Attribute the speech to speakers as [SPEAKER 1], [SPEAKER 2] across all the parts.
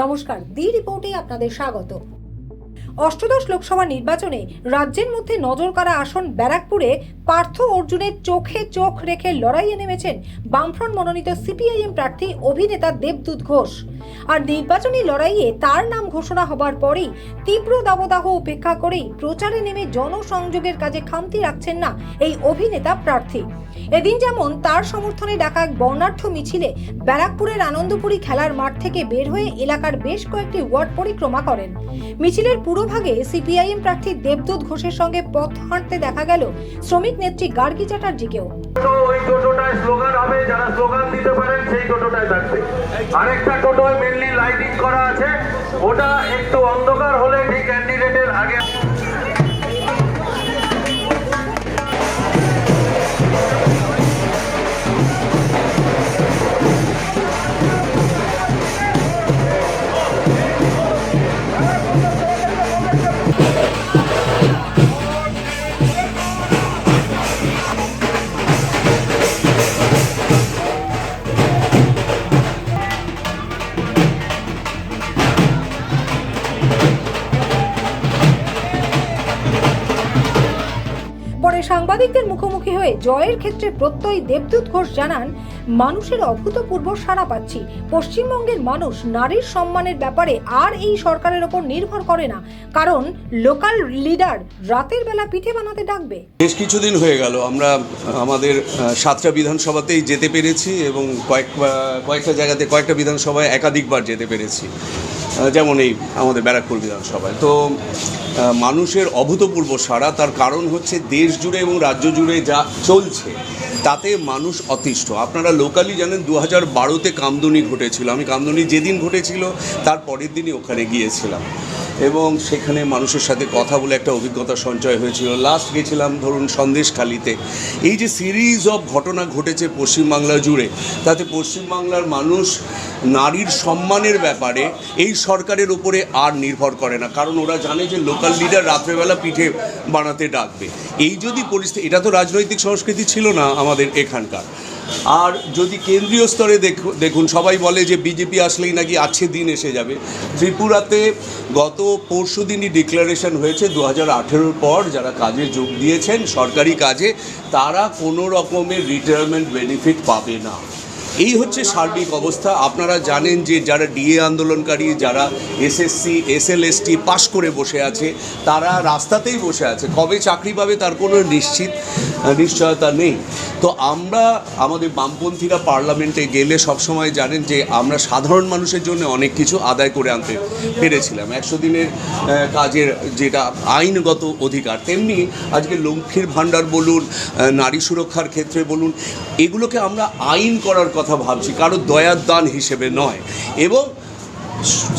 [SPEAKER 1] নমস্কার, দি রিপোর্টে আপনাদের স্বাগত। অষ্টদশ লোকসভা নির্বাচনে রাজ্যের মধ্যে নজর কাড়া আসন ব্যারাকপুরে পার্থ অর্জুনের চোখে চোখ রেখে লড়াইয়ে নেমেছেন বামফ্রন্ট মনোনীত সিপিআইএম প্রার্থী অভিনেতা দেবদূত ঘোষ। আর নির্বাচনী লড়াইয়ে তার নাম ঘোষণা হবার পরেই তীব্র দাবদাহ উপেক্ষা করেই প্রচারে নেমে জনসংযোগের কাজে খামতি রাখছেন না এই অভিনেতা প্রার্থী। এদিন যেমন তার সমর্থনে ডাকা এক বর্ণাঢ্য মিছিলে ব্যারাকপুরের আনন্দপুরী খেলার মাঠ থেকে বের হয়ে এলাকার বেশ কয়েকটি ওয়ার্ড পরিক্রমা করেন। মিছিলের পুরোভাগে সিপিআইএম প্রার্থী দেবদূত ঘোষের সঙ্গে পথ হাঁটতে দেখা গেল শ্রমিক নেত্রী গার্গী চ্যাটার্জিকেও।
[SPEAKER 2] আরেকটা টোটোয় মেনলি লাইটিং করা আছে, ওটা একটু অন্ধকার হলে ঠিক ক্যান্ডিডেটের
[SPEAKER 1] সাংবাদিকদের মুখোমুখি হয়ে জয়ের ক্ষেত্রে প্রত্যয় দেবদূত ঘোষ জানান, মানুষের অভূতপূর্ব সাড়া পাচ্ছি। পশ্চিমবঙ্গের মানুষ নারীর সম্মানের ব্যাপারে আর এই সরকারের ওপর নির্ভর করে না। কারণ লোকাল লিডার রাতের বেলা পিঠে বানাতে ডাকবে।
[SPEAKER 3] বেশ কিছুদিন হয়ে গেল, আমরা, আমাদের সাতটা বিধানসভাতেই যেতে পেরেছি এবং কয়েক কয়েকটা জায়গাতে, কয়েকটা বিধানসভায় একাধিকবার যেতে পেরেছি। যেমন এই আমাদের ব্যারাকপুর বিধানসভায়। তো মানুষের অভূতপূর্ব সারা তার কারণ হচ্ছে দেশ জুড়ে এবং রাজ্য জুড়ে যা চলছে, তাতে মানুষ অতিষ্ঠ। আপনারা লোকালি জানেন দু হাজার বারোতে কামদুনি ঘটেছিল। আমি কামদুনি যেদিন ঘটেছিল, তার পরের দিনই ওখানে গিয়েছিলাম। এবং সেখানে মানুষের সাথে কথা বলে একটা অভিজ্ঞতা সঞ্চয় হয়েছিল। লাস্ট গেছিলাম ধরুন সন্দেশখালিতে। এই যে সিরিজ অফ ঘটনা ঘটেছে পশ্চিমবাংলা জুড়ে, তাতে পশ্চিমবাংলার মানুষ নারীর সম্মানের ব্যাপারে এই সরকারের উপরে আর নির্ভর করে না। কারণ ওরা জানে যে লোকাল লিডার রাত্রেবেলা পিঠে বানাতে ডাকবে। এই যদি পরিস্থিতি এটা তো রাজনৈতিক সংস্কৃতি ছিল না আমাদের এখানকার। আর যদি কেন্দ্রীয় স্তরে দেখু- দেখুন, সবাই বলে যে বিজেপি আসলেই নাকি আছে দিন এসে যাবে। ত্রিপুরাতে গত পরশু দিনই ডিক্লারেশন হয়েছে দু হাজার পর যারা কাজে যোগ দিয়েছেন, সরকারি কাজে, তারা কোনো রকমের রিটায়ারমেন্ট বেনিফিট পাবে না। এই হচ্ছে সার্বিক অবস্থা। আপনারা জানেন যে যারা ডিএ আন্দোলনকারী, যারা এসএসসি, এসএলএসটি পাশ করে বসে আছে, তারা রাস্তাতেই বসে আছে। কবে চাকরি পাবে তার কোনো নিশ্চিত, নিশ্চয়তা নেই। তো আমরা, আমাদের বামপন্থীরা পার্লামেন্টে গেলে সবসময় জানেন যে আমরা সাধারণ মানুষের জন্য অনেক কিছু আদায় করে আনতে পেরেছিলাম। একশো দিনের কাজের যেটা আইনগত অধিকার, তেমনি আজকে লক্ষ্মীর ভাণ্ডার বলুন নারী সুরক্ষার ক্ষেত্রে বলুন, এগুলোকে আমরা আইন করার কথা ভাবছি কারও দয়ার দান হিসেবে নয়। এবং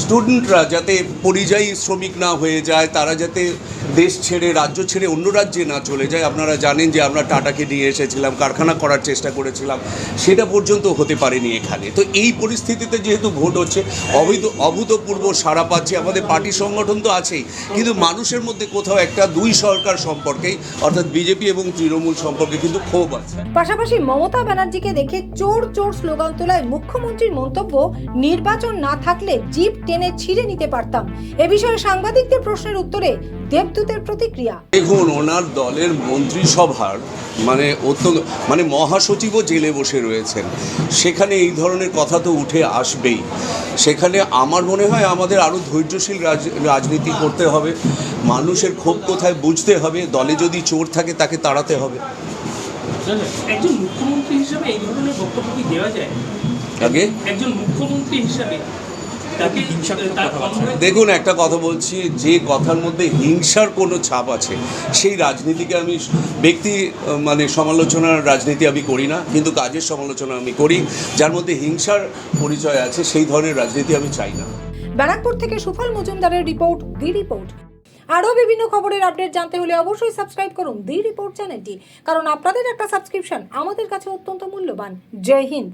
[SPEAKER 3] স্টুডেন্টরা যাতে পরিযায়ী শ্রমিক না হয়ে যায়, তারা যাতে দেশ ছেড়ে, রাজ্য ছেড়ে অন্য রাজ্যে না চলে যায়, আপনারা জানেন যে আমরা টাটাকে নিয়ে এসেছিলাম, কারখানা করার চেষ্টা করেছিলাম, সেটা পর্যন্ত হতে পারেনি এখানে। তো এই পরিস্থিতিতে যেহেতু ভোট হচ্ছে অভূত অভূতপূর্ব সাড়া পাচ্ছে, আমাদের পার্টি সংগঠন তো আছেই, কিন্তু মানুষের মধ্যে কোথাও একটা দুই সরকার সম্পর্কেই অর্থাৎ বিজেপি এবং তৃণমূল সম্পর্কে কিন্তু ক্ষোভ আছে।
[SPEAKER 1] পাশাপাশি মমতা ব্যানার্জিকে দেখে চোর চোর স্লোগান তোলায় মুখ্যমন্ত্রীর মন্তব্য, নির্বাচন না থাকলে জিপ টেনে ছিঁড়ে নিতে পারতাম। এ বিষয়ে সাংবাদিকদের প্রশ্নের উত্তরে দেবদূতের প্রতিক্রিয়া।
[SPEAKER 3] দেখুন ওনার দলের মন্ত্রিসভার মানে অত্যন্ত মানে মহাসচিবও জেলে বসে রয়েছেন। সেখানে এই ধরনের কথা তো উঠে আসবেই। সেখানে আমার মনে হয় আমাদের আরও ধৈর্যশীল রাজ- রাজনীতি করতে হবে। মানুষের ক্ষোভ কোথায় বুঝতে হবে? দলে যদি চোর থাকে তাকে তাড়াতে হবে।
[SPEAKER 4] একজন মুখ্যমন্ত্রী হিসাবে এই ধরনের বক্তব্য কি দেওয়া যায়?
[SPEAKER 3] আগে?
[SPEAKER 4] একজন মুখ্যমন্ত্রী হিসাবে
[SPEAKER 3] দেখুন একটা কথা বলছি যে কথার মধ্যে হিংসার কোনো ছাপ আছে সেই রাজনীতিকে আমি ব্যক্তি মানে সমালোচনার রাজনীতি আমি করি না কিন্তু কাজের সমালোচনা আমি করি যার মধ্যে হিংসার পরিচয় আছে সেই ধরনের রাজনীতি আমি চাই না।
[SPEAKER 1] ব্যারাকপুর থেকে সুফল মজুমদারের রিপোর্ট দি রিপোর্ট। আরও বিভিন্ন খবরের আপডেট জানতে হলে অবশ্যই সাবস্ক্রাইব করুন দি রিপোর্ট চ্যানেলটি কারণ আপনাদের একটা সাবস্ক্রিপশন আমাদের কাছে অত্যন্ত মূল্যবান। জয় হিন্দ।